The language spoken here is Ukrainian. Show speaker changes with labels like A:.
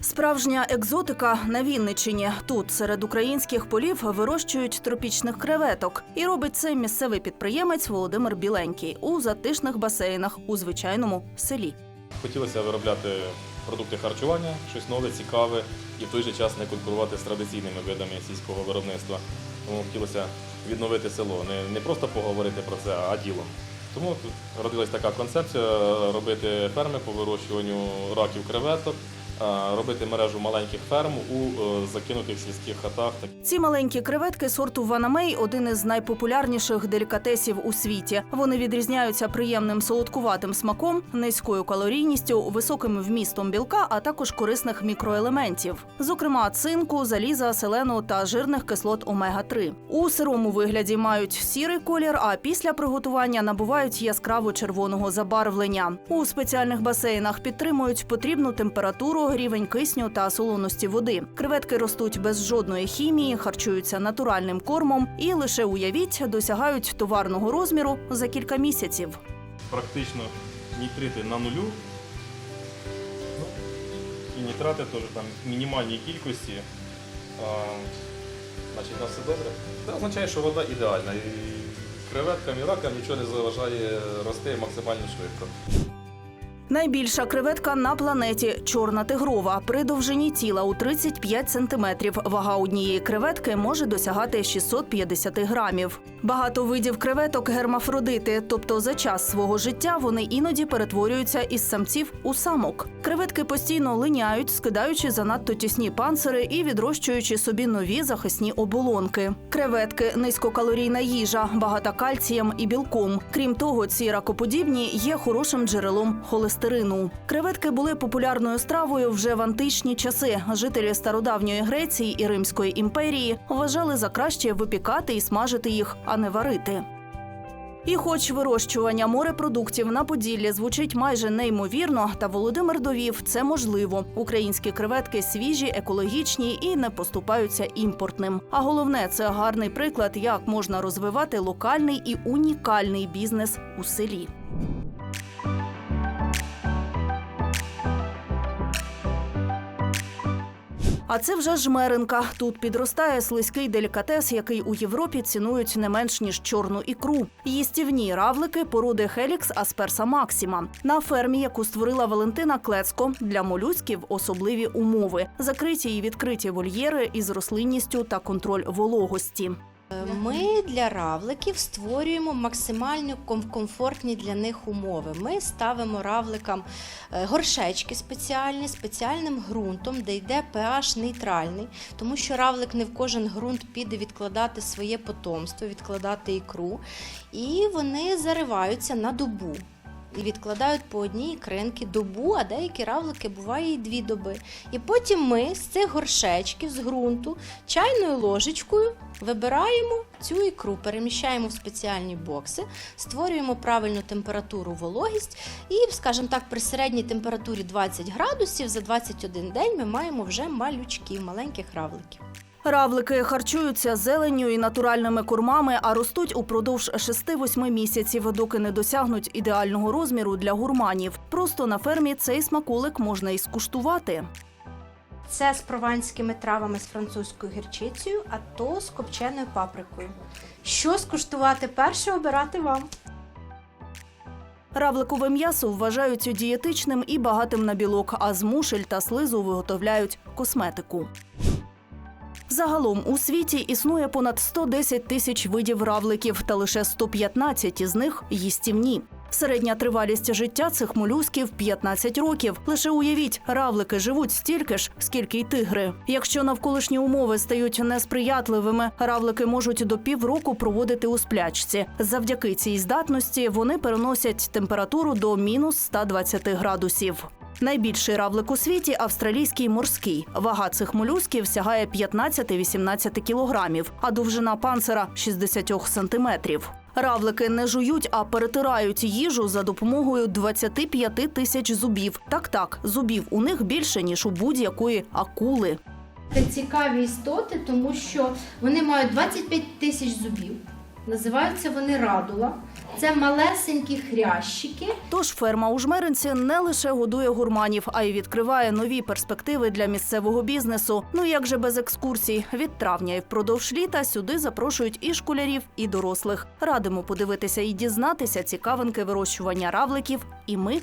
A: Справжня екзотика на Вінниччині. Тут серед українських полів вирощують тропічних креветок. І робить це місцевий підприємець Володимир Біленький у затишних басейнах у звичайному селі.
B: Хотілося виробляти продукти харчування, щось нове, цікаве, і в той же час не конкурувати з традиційними видами сільського виробництва. Тому хотілося відновити село, не, не просто поговорити про це, а ділом. Тому родилась така концепція робити ферми по вирощуванню раків креветок, робити мережу маленьких ферм у е, закинутих сільських хатах.
A: Ці маленькі креветки сорту Ванамей один із найпопулярніших делікатесів у світі. Вони відрізняються приємним солодкуватим смаком, низькою калорійністю, високим вмістом білка, а також корисних мікроелементів, зокрема цинку, заліза, селену та жирних кислот омега 3 У сирому вигляді мають сірий колір, а після приготування набувають яскраво червоного забарвлення. У спеціальних басейнах підтримують потрібну температуру, рівень кисню та солоності води. Креветки ростуть без жодної хімії, харчуються натуральним кормом і лише уявіть, досягають товарного розміру за кілька місяців.
B: Практично нітрити на нулю. Ну, і нітрати теж там мінімальній кількості. А, значить, у нас все добре. Це означає, що вода ідеальна. І креветкам і ракам нічого не заважає рости максимально швидко.
A: Найбільша креветка на планеті чорна тигрова. При довжині тіла у 35 сантиметрів. Вага однієї креветки може досягати 650 грамів. Багато видів креветок гермафродити, тобто за час свого життя вони іноді перетворюються із самців у самок. Креветки постійно линяють, скидаючи занадто тісні панцири і відрощуючи собі нові захисні оболонки. Креветки низькокалорійна їжа, багата кальцієм і білком. Крім того, ці ракоподібні є хорошим джерелом холестерину. Креветки були популярною стравою вже в античні часи. Жителі стародавньої Греції і Римської імперії вважали за краще випікати і смажити їх, а не варити. І хоч вирощування морепродуктів на Поділлі звучить майже неймовірно, та Володимир довів, це можливо. Українські креветки свіжі, екологічні і не поступаються імпортним. А головне, це гарний приклад, як можна розвивати локальний і унікальний бізнес у селі. А це вже жмеренка. Тут підростає слизький делікатес, який у Європі цінують не менш ніж чорну ікру. Їстівні равлики породи Хелікс Асперса Максима на фермі, яку створила Валентина Клецко, для молюсків особливі умови, закриті і відкриті вольєри із рослинністю та контроль вологості.
C: Ми для равликів створюємо максимально комфортні для них умови. Ми ставимо равликам е, горшечки спеціальні, спеціальним ґрунтом, де йде pH нейтральний, тому що равлик не в кожен ґрунт піде відкладати своє потомство, відкладати ікру, і вони зариваються на добу. І відкладають по одній кринки добу, а деякі равлики буває і дві доби. І потім ми з цих горшечків, з ґрунту, чайною ложечкою вибираємо цю ікру, переміщаємо в спеціальні бокси, створюємо правильну температуру, вологість, і, скажімо так, при середній температурі 20 градусів за 21 день ми маємо вже малючків, маленьких равликів.
A: Равлики харчуються зеленню і натуральними кормами, а ростуть упродовж 6-8 місяців, доки не досягнуть ідеального розміру для гурманів. Просто на фермі цей смаколик можна і скуштувати.
C: Це з прованськими травами, з французькою гірчицею, а то з копченою паприкою. Що скуштувати перше, обирати вам.
A: Равликове м'ясо вважають дієтичним і багатим на білок, а з мушель та слизу виготовляють косметику. Загалом у світі існує понад 110 тисяч видів равликів, та лише 115 із них їстівні. Середня тривалість життя цих молюсків 15 років. Лише уявіть, равлики живуть стільки ж, скільки й тигри. Якщо навколишні умови стають несприятливими, равлики можуть до півроку проводити у сплячці. Завдяки цій здатності вони переносять температуру до мінус 120 градусів. Найбільший равлик у світі австралійський морський. Вага цих молюсків сягає 15-18 кілограмів, а довжина панцира 60 сантиметрів. Равлики не жують, а перетирають їжу за допомогою 25 тисяч зубів. Так, так, зубів у них більше ніж у будь-якої акули.
C: Це цікаві істоти, тому що вони мають 25 тисяч зубів. Називаються вони радула. Це малесенькі хрящики.
A: Тож ферма у Жмеринці не лише годує гурманів, а й відкриває нові перспективи для місцевого бізнесу. Ну як же без екскурсій? Від травня і впродовж літа сюди запрошують і школярів, і дорослих. Радимо подивитися і дізнатися цікавинки вирощування равликів. І ми